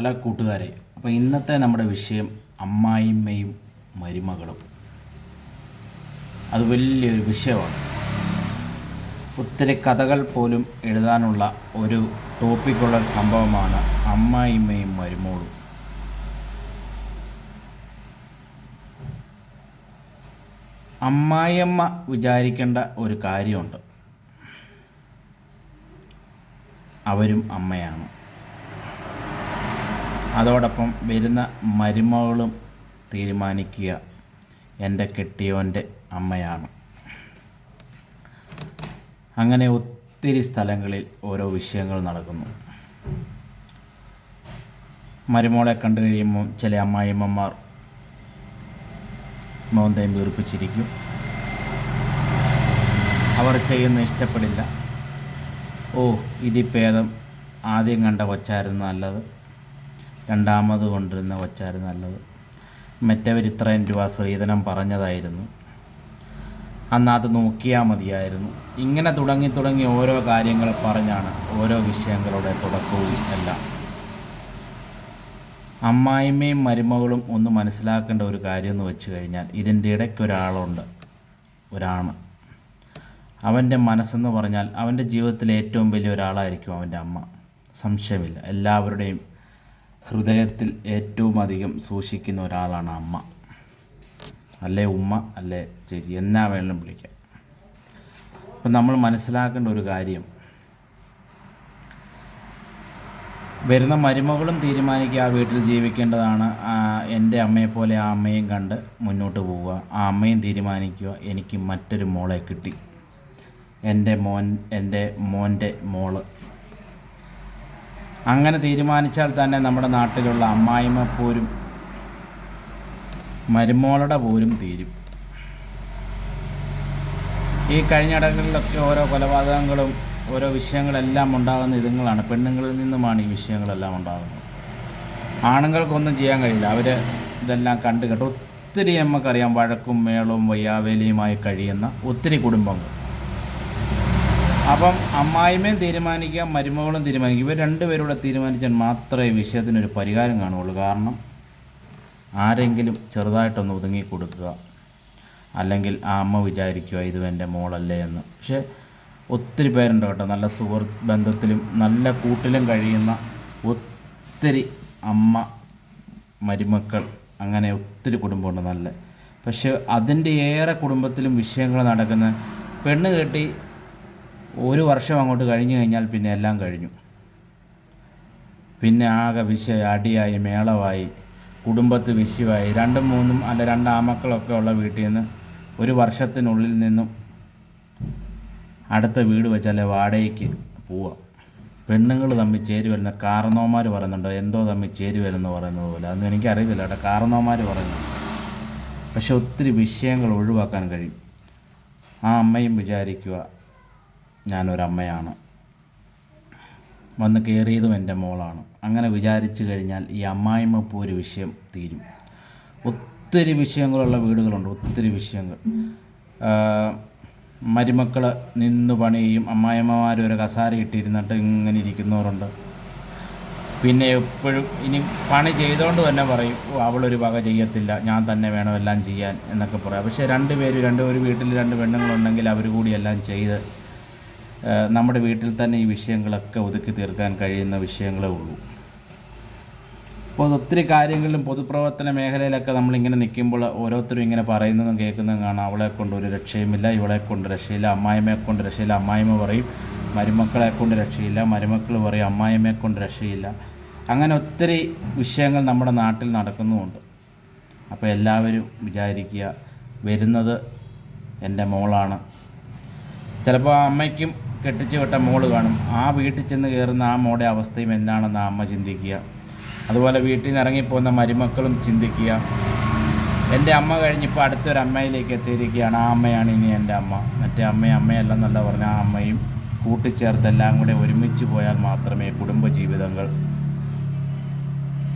പല കൂട്ടുകാരെ അപ്പോൾ ഇന്നത്തെ നമ്മുടെ വിഷയം അമ്മായിമ്മയും മരുമകളും. അത് വലിയൊരു വിഷയമാണ്. ഒത്തിരി കഥകൾ പോലും എഴുതാനുള്ള ഒരു ടോപ്പിക്കുള്ള സംഭവമാണ് അമ്മായിമ്മയും മരുമോളും അമ്മായിയമ്മ വിചാരിക്കേണ്ട ഒരു കാര്യമുണ്ട്. അവരും അമ്മയാണ്. അതോടൊപ്പം വരുന്ന മരുമകളും തീരുമാനിക്കുക. എന്റെ കെട്ടിയോന്റെ അമ്മയാണ്. അങ്ങനെ ഒത്തിരി സ്ഥലങ്ങളിൽ ഓരോ വിഷയങ്ങൾ നടക്കുന്നു. മരുമോളെ കണ്ടു കഴിയുമ്പോൾ ചില അമ്മായിമ്മമാർ മോന്തയും വീർപ്പിച്ചിരിക്കും. അവർ ചെയ്യുന്ന ഇഷ്ടപ്പെടില്ല. ഓ ഇതിപ്പേദം ആദ്യം കണ്ട കൊച്ചായിരുന്നു നല്ലത്. രണ്ടാമത് കൊണ്ടിരുന്ന കൊച്ചായിരുന്നു നല്ലത്. മറ്റവർ ഇത്രയും രൂപ സ്ത്രീധനം പറഞ്ഞതായിരുന്നു. അന്ന് അത് നോക്കിയാൽ മതിയായിരുന്നു. ഇങ്ങനെ തുടങ്ങി തുടങ്ങി ഓരോ കാര്യങ്ങൾ പറഞ്ഞാണ് ഓരോ വിഷയങ്ങളുടെ തുടക്കവും എല്ലാം. അമ്മായിമ്മയും മരുമകളും ഒന്ന് മനസ്സിലാക്കേണ്ട ഒരു കാര്യം എന്ന് വെച്ച് കഴിഞ്ഞാൽ ഇതിന്റെ ഇടയ്ക്ക് ഒരാളുണ്ട്. ഒരാണ്. അവന്റെ മനസ്സെന്ന് പറഞ്ഞാൽ അവന്റെ ജീവിതത്തിലെ ഏറ്റവും വലിയ ഒരാളായിരിക്കും അവന്റെ അമ്മ. സംശയമില്ല. എല്ലാവരുടെയും ഹൃദയത്തിൽ ഏറ്റവും അധികം സൂക്ഷിക്കുന്ന ഒരാളാണ് അമ്മ. അല്ലേ ഉമ്മ അല്ലേ ചേച്ചി? എന്നാ വേണം വിളിക്കാം. അപ്പം നമ്മൾ മനസ്സിലാക്കേണ്ട ഒരു കാര്യം. വരുന്ന മരുമകളും തീരുമാനിക്കുക ആ വീട്ടിൽ ജീവിക്കേണ്ടതാണ്. എന്റെ അമ്മയെപ്പോലെ ആ അമ്മയും കണ്ട് മുന്നോട്ട് പോവുക. ആ അമ്മയും തീരുമാനിക്കുക എനിക്ക് മറ്റൊരു മോളെ കിട്ടി. എന്റെ മോൻ എന്റെ മോന്റെ മോൾ. അങ്ങനെ തീരുമാനിച്ചാൽ തന്നെ നമ്മുടെ നാട്ടിലുള്ള അമ്മായിമ്മ പോരും മരുമോളുടെ പോരും തീരും. ഈ കഴിഞ്ഞ ഇടങ്ങളിലൊക്കെ ഓരോ കൊലപാതകങ്ങളും ഓരോ വിഷയങ്ങളെല്ലാം ഉണ്ടാകുന്ന ഇതുങ്ങളാണ്. പെണ്ണുങ്ങളിൽ നിന്നുമാണ് ഈ വിഷയങ്ങളെല്ലാം ഉണ്ടാകുന്നത്. ആണുങ്ങൾക്കൊന്നും ചെയ്യാൻ കഴിയില്ല. അവർ ഇതെല്ലാം കണ്ടു കേട്ട് ഒത്തിരി നമുക്കറിയാം വഴക്കും മേളവും വയ്യാവേലിയുമായി കഴിയുന്ന ഒത്തിരി കുടുംബങ്ങൾ. അപ്പം അമ്മായിമ്മയും തീരുമാനിക്കുക മരുമകളും തീരുമാനിക്കുക. ഇവർ രണ്ടുപേരൂടെ തീരുമാനിച്ചാൽ മാത്രമേ വിഷയത്തിനൊരു പരിഹാരം കാണുകയുള്ളൂ. കാരണം ആരെങ്കിലും ചെറുതായിട്ടൊന്ന് ഒതുങ്ങി കൊടുക്കുക അല്ലെങ്കിൽ ആ അമ്മ വിചാരിക്കുക ഇത് എന്റെ മോളല്ലേ എന്ന്. പക്ഷേ ഒത്തിരി പേരുണ്ട് കേട്ടോ. നല്ല സുഹൃത്ത് ബന്ധത്തിലും നല്ല കൂട്ടിലും കഴിയുന്ന ഒത്തിരി അമ്മ മരുമക്കൾ അങ്ങനെ ഒത്തിരി കുടുംബമുണ്ട് നല്ല. പക്ഷേ അതിന്റെ ഏറെ കുടുംബത്തിലും വിഷയങ്ങൾ നടക്കുന്ന പെണ്ണ് കെട്ടി ഒരു വർഷം അങ്ങോട്ട് കഴിഞ്ഞു കഴിഞ്ഞാൽ പിന്നെ എല്ലാം കഴിഞ്ഞു. പിന്നെ ആകെ വിഷയ അടിയായി മേളമായി കുടുംബത്ത് വിഷയമായി. രണ്ടും മൂന്നും അല്ല രണ്ട് ആമക്കളൊക്കെ ഉള്ള വീട്ടിൽ നിന്ന് ഒരു വർഷത്തിനുള്ളിൽ നിന്നും അടുത്ത വീട് വെച്ചാൽ വാടകയ്ക്ക് പോവാം പെണ്ണുങ്ങൾ തമ്മിൽ ചേരി വരുന്ന കാരണവന്മാർ പറയുന്നുണ്ടോ? എന്തോ തമ്മിൽ ചേരി വരുന്നു പറയുന്നത് പോലെ. അതൊന്നും എനിക്കറിയത്തില്ല കേട്ടോ. കാരണവന്മാർ പറയുന്നു. പക്ഷെ ഒത്തിരി വിഷയങ്ങൾ ഒഴിവാക്കാൻ കഴിയും. ആ അമ്മയും വിചാരിക്കുക ഞാനൊരമ്മയാണ്. വന്ന് കയറിയതും എന്റെ മോളാണ്. അങ്ങനെ വിചാരിച്ചു കഴിഞ്ഞാൽ ഈ അമ്മായിമ്മ പോ ഒരു വിഷയം തീരും. ഒത്തിരി വിഷയങ്ങളുള്ള വീടുകളുണ്ട് ഒത്തിരി വിഷയങ്ങൾ. മരുമക്കൾ നിന്ന് പണിയും അമ്മായിമ്മമാർ ഒരു കസാര ഇട്ടിരുന്നിട്ട് ഇങ്ങനെ ഇരിക്കുന്നവരുണ്ട്. പിന്നെ എപ്പോഴും ഇനി പണി ചെയ്തുകൊണ്ട് തന്നെ പറയും "ഓ, അവളൊരു വക ചെയ്യത്തില്ല ഞാൻ തന്നെ വേണം എല്ലാം ചെയ്യാൻ എന്നൊക്കെ പറയാം. പക്ഷേ രണ്ട് പേര് രണ്ട് ഒരു വീട്ടിൽ രണ്ട് പെണ്ണുങ്ങളുണ്ടെങ്കിൽ അവർ കൂടി എല്ലാം ചെയ്ത് നമ്മുടെ വീട്ടിൽ തന്നെ ഈ വിഷയങ്ങളൊക്കെ ഒതുക്കി തീർക്കാൻ കഴിയുന്ന വിഷയങ്ങളേ ഉള്ളൂ. അപ്പോൾ ഒത്തിരി കാര്യങ്ങളിലും പൊതുപ്രവർത്തന മേഖലയിലൊക്കെ നമ്മളിങ്ങനെ നിൽക്കുമ്പോൾ ഓരോരുത്തരും ഇങ്ങനെ പറയുന്നതും കേൾക്കുന്നതും കാണാം. അവളെ കൊണ്ട് ഒരു രക്ഷയുമില്ല ഇവളെ കൊണ്ട് രക്ഷയില്ല അമ്മായിമ്മയെ കൊണ്ട് രക്ഷയില്ല അമ്മായിമ്മ പറയും മരുമക്കളെ കൊണ്ട് രക്ഷയില്ല മരുമക്കൾ പറയും അമ്മായിമ്മയെ കൊണ്ട് രക്ഷയില്ല. അങ്ങനെ ഒത്തിരി വിഷയങ്ങൾ നമ്മുടെ നാട്ടിൽ നടക്കുന്നുമുണ്ട്. അപ്പോൾ എല്ലാവരും വിചാരിക്കുക വരുന്നത് എന്റെ മോളാണ്. ചിലപ്പോൾ അമ്മയ്ക്കും കെട്ടിച്ച് വിട്ട മോൾ കാണും. ആ വീട്ടിൽ ചെന്ന് കയറുന്ന ആ മോളുടെ അവസ്ഥയും എന്താണെന്ന് അമ്മ ചിന്തിക്കുക. അതുപോലെ വീട്ടിൽ നിന്ന് ഇറങ്ങിപ്പോകുന്ന മരുമക്കളും ചിന്തിക്കുക. എന്റെ അമ്മ കഴിഞ്ഞിപ്പോൾ അടുത്തൊരു അമ്മയിലേക്ക് എത്തിയിരിക്കുകയാണ്. ആ അമ്മയാണ് ഇനി എന്റെ അമ്മ. മറ്റേ അമ്മയും അമ്മയല്ലെന്നല്ല പറഞ്ഞ ആ അമ്മയും കൂട്ടിച്ചേർത്ത് എല്ലാം കൂടെ ഒരുമിച്ച് പോയാൽ മാത്രമേ കുടുംബജീവിതങ്ങൾ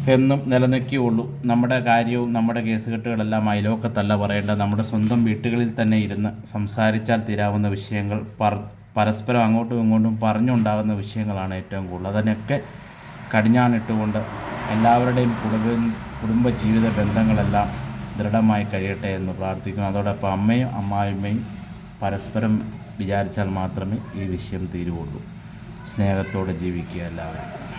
എന്നും നിലനിൽക്കുകയുള്ളൂ. നമ്മുടെ കാര്യവും നമ്മുടെ കേസുകെട്ടുകളെല്ലാം അയലോക്കത്തല്ല പറയേണ്ടത്. നമ്മുടെ സ്വന്തം വീട്ടുകളിൽ തന്നെ ഇരുന്ന് സംസാരിച്ചാൽ തീരാവുന്ന വിഷയങ്ങൾ പർ പരസ്പരം അങ്ങോട്ടും ഇങ്ങോട്ടും പറഞ്ഞുണ്ടാകുന്ന വിഷയങ്ങളാണ് ഏറ്റവും കൂടുതൽ. അതിനൊക്കെ കടിഞ്ഞാണിട്ടുകൊണ്ട് എല്ലാവരുടെയും കുടുംബ കുടുംബ ജീവിത ബന്ധങ്ങളെല്ലാം ദൃഢമായി കഴിയട്ടെ എന്ന് പ്രാർത്ഥിക്കുന്നു. അതോടൊപ്പം അമ്മയും അമ്മായിമ്മയും പരസ്പരം വിചാരിച്ചാൽ മാത്രമേ ഈ വിഷയം തീരുവുള്ളൂ സ്നേഹത്തോടെ ജീവിക്കുക എല്ലാവരും.